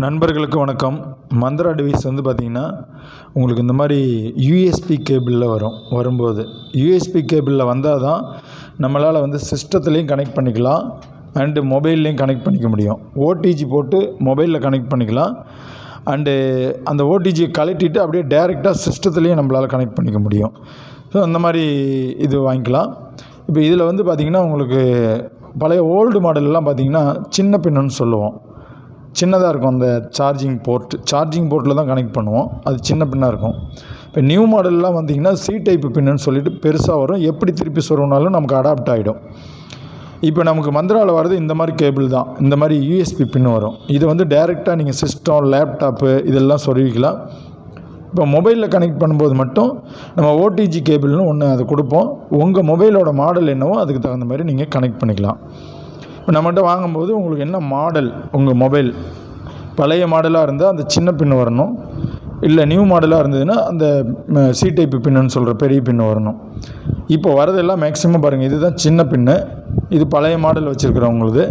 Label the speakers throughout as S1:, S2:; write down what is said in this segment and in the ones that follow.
S1: நண்பர்களுக்கு வணக்கம். மந்த்ரா டிவைஸ் வந்து பார்த்திங்கன்னா உங்களுக்கு இந்த மாதிரி யூஎஸ்பி கேபிளில் வரும். வரும்போது யூஎஸ்பி கேபிளில் வந்தால் தான் நம்மளால் வந்து சிஸ்டத்துலேயும் கனெக்ட் பண்ணிக்கலாம். அண்டு மொபைல்லையும் கனெக்ட் பண்ணிக்க முடியும். ஓடிஜி போட்டு மொபைலில் கனெக்ட் பண்ணிக்கலாம். அண்டு அந்த ஓடிஜியை கலட்டிட்டு அப்படியே டேரெக்டாக சிஸ்டத்துலேயும் நம்மளால் கனெக்ட் பண்ணிக்க முடியும். ஸோ அந்த மாதிரி இது வாங்கிக்கலாம். இப்போ இதில் வந்து பார்த்திங்கன்னா உங்களுக்கு பழைய ஓல்டு மாடல்லாம் பார்த்திங்கன்னா சின்ன பின்னுன்னு சொல்லுவோம். சின்னதாக இருக்கும் அந்த சார்ஜிங் போர்ட் சார்ஜிங் போர்ட்டில் தான் கனெக்ட் பண்ணுவோம். அது சின்ன பின்னாக இருக்கும். இப்போ நியூ மாடல்லாம் வந்தீங்கன்னா சி டைப் பின்னுன்னு சொல்லிட்டு பெருசாக வரும். எப்படி திருப்பி சொருவினாலும் நமக்கு அடாப்ட் ஆகிடும் இப்போ நமக்கு மந்திராவில் வர்றது இந்த மாதிரி கேபிள் தான். இந்த மாதிரி யூஎஸ்பி பின் வரும். இது வந்து டைரெக்டாக நீங்கள் சிஸ்டம் லேப்டாப்பு இதெல்லாம் சொருவிக்கலாம் இப்போ மொபைலில் கனெக்ட் பண்ணும்போது மட்டும் நம்ம ஓடிஜி கேபிள்னு ஒன்று அதை கொடுப்போம். உங்கள் மொபைலோட மாடல் என்னவோ அதுக்கு தகுந்த மாதிரி நீங்கள் கனெக்ட் பண்ணிக்கலாம். நம்மகிட்ட வாங்கும்போது உங்களுக்கு என்ன மாடல் உங்கள் மொபைல்? பழைய மாடலாக இருந்தால் அந்த சின்ன பின் வரணும். இல்லை நியூ மாடலாக இருந்ததுன்னா அந்த சி டைப்பு பின்னுன்னு சொல்கிற பெரிய பின்னு வரணும். இப்போ வரதெல்லாம் மேக்ஸிமம் பாருங்கள் இதுதான் சின்ன பின்னு. இது பழைய மாடல் வச்சுருக்கிறவங்களுது.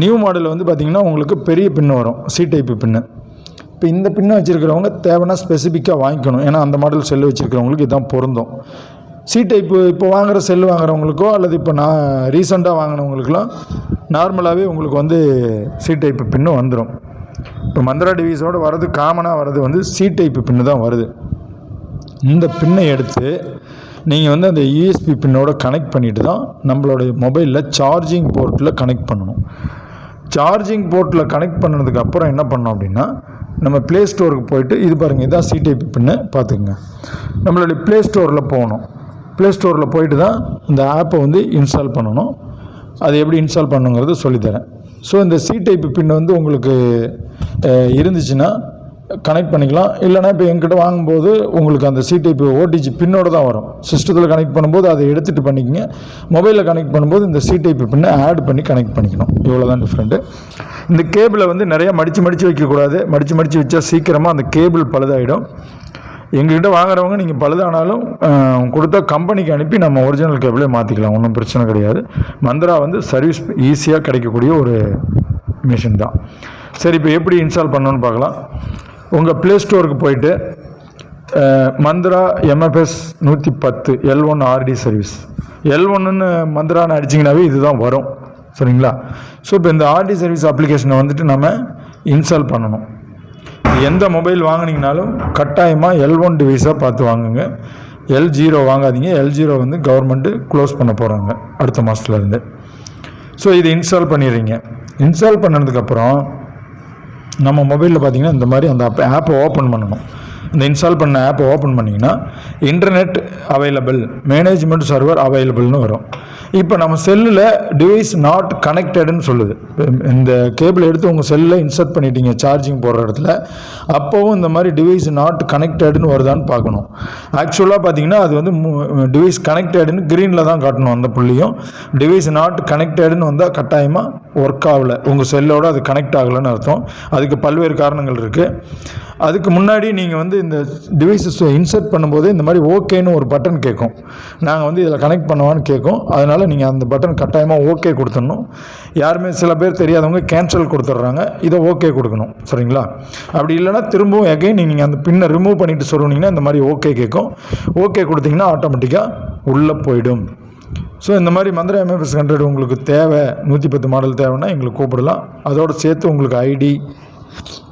S1: நியூ மாடல் வந்து பார்த்திங்கன்னா உங்களுக்கு பெரிய பின்னு வரும் சி டைப்பு பின்னு. இப்போ இந்த பின்னை வச்சுருக்கிறவங்க தேவைன்னா ஸ்பெசிஃபிக்காக வாங்கிக்கணும். ஏன்னா அந்த மாடல் செல்லு வச்சுருக்கிறவங்களுக்கு இதுதான் பொருந்தும். சீட்டை டைப்பு இப்போ வாங்குகிற செல்லு வாங்குறவங்களுக்கோ அல்லது இப்போ நான் ரீசெண்டாக வாங்கினவங்களுக்குலாம் நார்மலாகவே உங்களுக்கு வந்து சி டைப்பு பின்னு வந்துடும் இப்போ மந்திரா டிவிஸோடு வர்றது காமனாக வர்றது வந்து சி டைப்பு பின்னு தான் வருது. இந்த பின்னை எடுத்து நீங்கள் வந்து அந்த யூஎஸ்பி பின்னோட கனெக்ட் பண்ணிட்டு தான் நம்மளுடைய மொபைலில் சார்ஜிங் போர்ட்டில் கனெக்ட் பண்ணணும். சார்ஜிங் போர்ட்டில் கனெக்ட் பண்ணதுக்கு அப்புறம் என்ன பண்ணோம் அப்படின்னா நம்ம ப்ளே ஸ்டோருக்கு போயிட்டு இது பாருங்கள் இதான் சி டைப் பின்னு பார்த்துக்குங்க. நம்மளுடைய ப்ளே ஸ்டோரில் போகணும். ப்ளே ஸ்டோரில் போயிட்டு தான் இந்த ஆப்பை வந்து இன்ஸ்டால் பண்ணணும். அது எப்படி இன்ஸ்டால் பண்ணுங்கிறது சொல்லித்தரேன். ஸோ இந்த சி டைப் பின் வந்து உங்களுக்கு இருந்துச்சுன்னா கனெக்ட் பண்ணிக்கலாம். இல்லைனா இப்போ என்கிட்ட வாங்கும்போது உங்களுக்கு அந்த சி டைப் ஓடிஜி பின்னோட தான் வரும். சிஸ்டத்தில் கனெக்ட் பண்ணும்போது அதை எடுத்துகிட்டு பண்ணிக்கங்க. மொபைலில் கனெக்ட் பண்ணும்போது இந்த சி டைப் பின்னை ஆட் பண்ணி கனெக்ட் பண்ணிக்கணும். இவ்வளோ தான் டிஃப்ரெண்ட்டு இந்த கேபிளை வந்து நிறையா மடித்து மடித்து வைக்கக்கூடாது. மடித்து மடித்து வச்சா சீக்கிரமாக அந்த கேபிள் பழுதாயிடும். எங்ககிட்ட வாங்குறவங்க நீங்கள் பழுதானாலும் கொடுத்தா கம்பெனிக்கு அனுப்பி நம்ம ஒரிஜினல் கேபிளே மாற்றிக்கலாம் ஒன்றும் பிரச்சனை கிடையாது. மந்த்ரா வந்து சர்வீஸ் ஈஸியாக கிடைக்கக்கூடிய ஒரு மிஷின் தான். சரி இப்போ எப்படி இன்ஸ்டால் பண்ணணும்னு பார்க்கலாம். உங்கள் ப்ளே ஸ்டோருக்கு போயிட்டு மந்த்ரா எம்எஃப்எஸ் நூற்றி பத்து L one RD service L ஒன்றுன்னு மந்த்ரான்னு அடிச்சிங்கனாவே இதுதான் வரும். சரிங்களா? ஸோ இப்போ இந்த ஆர்டி சர்வீஸ் அப்ளிகேஷனை வந்துட்டு நம்ம இன்ஸ்டால் பண்ணணும். எந்த மொபைல் வாங்கினீங்கனாலும் கட்டாயமாக எல் ஒன் டிவைஸாக பார்த்து வாங்குங்க. எல் ஜீரோ வாங்காதீங்க. எல் ஜீரோ வந்து கவர்மெண்ட்டு க்ளோஸ் பண்ண போகிறாங்க அடுத்த மாதத்துலேருந்து ஸோ இது இன்ஸ்டால் பண்ணிடுறீங்க. இன்ஸ்டால் பண்ணதுக்கப்புறம் நம்ம மொபைலில் பார்த்தீங்கன்னா இந்த மாதிரி அந்த ஆப்பை ஓப்பன் பண்ணணும். இந்த இன்ஸ்டால் பண்ண ஆப்பை ஓப்பன் பண்ணிங்கன்னா இன்டர்நெட் அவைலபிள் மேனேஜ்மெண்ட் சர்வர் அவைலபிள்னு வரும். இப்போ நம்ம செல்லில் டிவைஸ் நாட் கனெக்டடுன்னு சொல்லுது. இந்த கேபிள் எடுத்து உங்கள் செல்லில் இன்சர்ட் பண்ணிட்டீங்க சார்ஜிங் போடுற இடத்துல அப்போவும் இந்த மாதிரி டிவைஸ் நாட் கனெக்டடுன்னு வருதான்னு பார்க்கணும். ஆக்சுவலாக பார்த்தீங்கன்னா அது வந்து டிவைஸ் கனெக்டடுன்னு க்ரீனில் தான் காட்டணும் அந்த புள்ளியும். டிவைஸ் நாட் கனெக்டடுன்னு வந்தால் கட்டாயமாக ஒர்க் ஆகலை. உங்கள் செல்லோட அது கனெக்ட் ஆகலைன்னு அர்த்தம். அதுக்கு பல்வேறு காரணங்கள் இருக்குது அதுக்கு முன்னாடி நீங்கள் வந்து இந்த டிவைஸஸ் இன்சர்ட் பண்ணும்போது இந்த மாதிரி ஓகேன்னு ஒரு பட்டன் கேட்கும் நாங்கள் வந்து இதில் கனெக்ட் பண்ணுவான்னு கேட்கும் அதனால் நீங்கள் அந்த பட்டன் கட்டாயமாக ஓகே கொடுத்துடணும். யாருமே சில பேர் தெரியாதவங்க கேன்சல் கொடுத்துட்றாங்க. இதை ஓகே கொடுக்கணும். சரிங்களா? அப்படி இல்லைன்னா திரும்பவும் எகைன் நீங்கள் அந்த பின்னை ரிமூவ் பண்ணிவிட்டு சொல்லுனீங்கன்னா இந்த மாதிரி ஓகே கேட்கும் ஓகே கொடுத்தீங்கன்னா ஆட்டோமேட்டிக்காக உள்ளே போயிடும். ஸோ இந்த மாதிரி மந்திர எம்எஃப்எஸ் ஹண்ட்ரட் உங்களுக்கு தேவை. நூற்றி பத்து மாடல் தேவைன்னா எங்களுக்கு கூப்பிடலாம். அதோடு சேர்த்து உங்களுக்கு ஐடி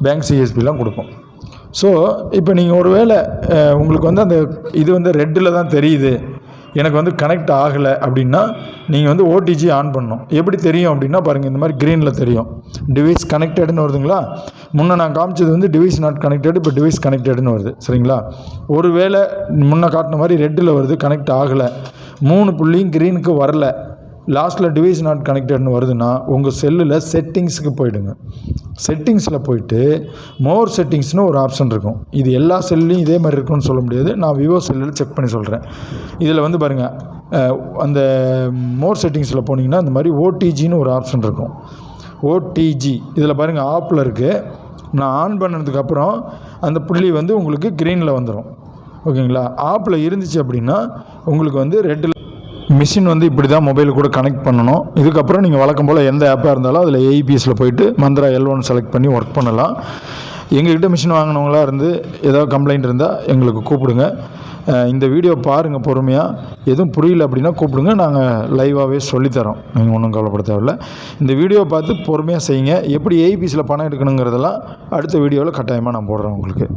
S1: பேங்க் சிஎஸ்பிலாம் கொடுப்போம். ஸோ இப்போ நீங்கள் ஒரு வேளை உங்களுக்கு வந்து அந்த இது வந்து ரெட்டில் தான் தெரியுது. எனக்கு வந்து கனெக்ட் ஆகலை அப்படின்னா நீங்கள் வந்து ஓடிஜி ஆன் பண்ணணும். எப்படி தெரியும் அப்படின்னா பாருங்கள் இந்த மாதிரி க்ரீனில் தெரியும். டிவைஸ் கனெக்டடுன்னு வருதுங்களா? முன்னே நான் காமிச்சது வந்து டிவைஸ் நாட் கனெக்டட் இப்போ டிவைஸ் கனெக்டடுன்னு வருது. சரிங்களா? ஒரு வேளை முன்னே காட்டின மாதிரி ரெட்டில் வருது கனெக்ட் ஆகலை. மூணு புள்ளியும் க்ரீனுக்கு வரல. லாஸ்ட்டில் டிவைஸ் நாட் கனெக்டட்னு வருதுன்னா உங்கள் செல்லில் செட்டிங்ஸுக்கு போயிடுங்க. செட்டிங்ஸில் போயிட்டு மோர் செட்டிங்ஸ்னு ஒரு ஆப்ஷன் இருக்கும். இது எல்லா செல்லையும் இதே மாதிரி இருக்கும்னு சொல்ல முடியாது. நான் விவோ செல்லில் செக் பண்ணி சொல்கிறேன் இதில் வந்து பாருங்கள் அந்த மோர் செட்டிங்ஸில் போனீங்கன்னா இந்த மாதிரி ஓடிஜின்னு ஒரு ஆப்ஷன் இருக்கும். ஓடிஜி இதில் பாருங்கள் ஆப்பில் இருக்குது நான் ஆன் பண்ணதுக்கப்புறம் அந்த புள்ளி வந்து உங்களுக்கு க்ரீனில் வந்துடும் ஓகேங்களா? ஆப்பில் இருந்துச்சு அப்படின்னா உங்களுக்கு வந்து ரெட்டில் மிஷின் வந்து இப்படி தான் மொபைல் கூட கனெக்ட் பண்ணணும். இதுக்கப்புறம் நீங்கள் வழக்கம் போல் எந்த ஆப்பாக இருந்தாலும் அதில் ஏஇபிஎஸில் போயிட்டு மந்த்ரா எல் ஒன் செலக்ட் பண்ணி ஒர்க் பண்ணலாம். எங்ககிட்ட மிஷின் வாங்கினவங்களா இருந்து ஏதாவது கம்ப்ளைண்ட் இருந்தால் எங்களுக்கு கூப்பிடுங்க. இந்த வீடியோ பாருங்கள் பொறுமையாக எதுவும் புரியல அப்படின்னா கூப்பிடுங்க நாங்கள் லைவாகவே சொல்லித்தரோம். நீங்கள் ஒன்றும் கவலைப்பட தேவையில்ல. இந்த வீடியோ பார்த்து பொறுமையாக செய்யுங்க. எப்படி ஏபிஎஸில் பணம் எடுக்கணுங்கிறதெல்லாம் அடுத்த வீடியோவில் கட்டாயமாக நான் போடுறேன் உங்களுக்கு.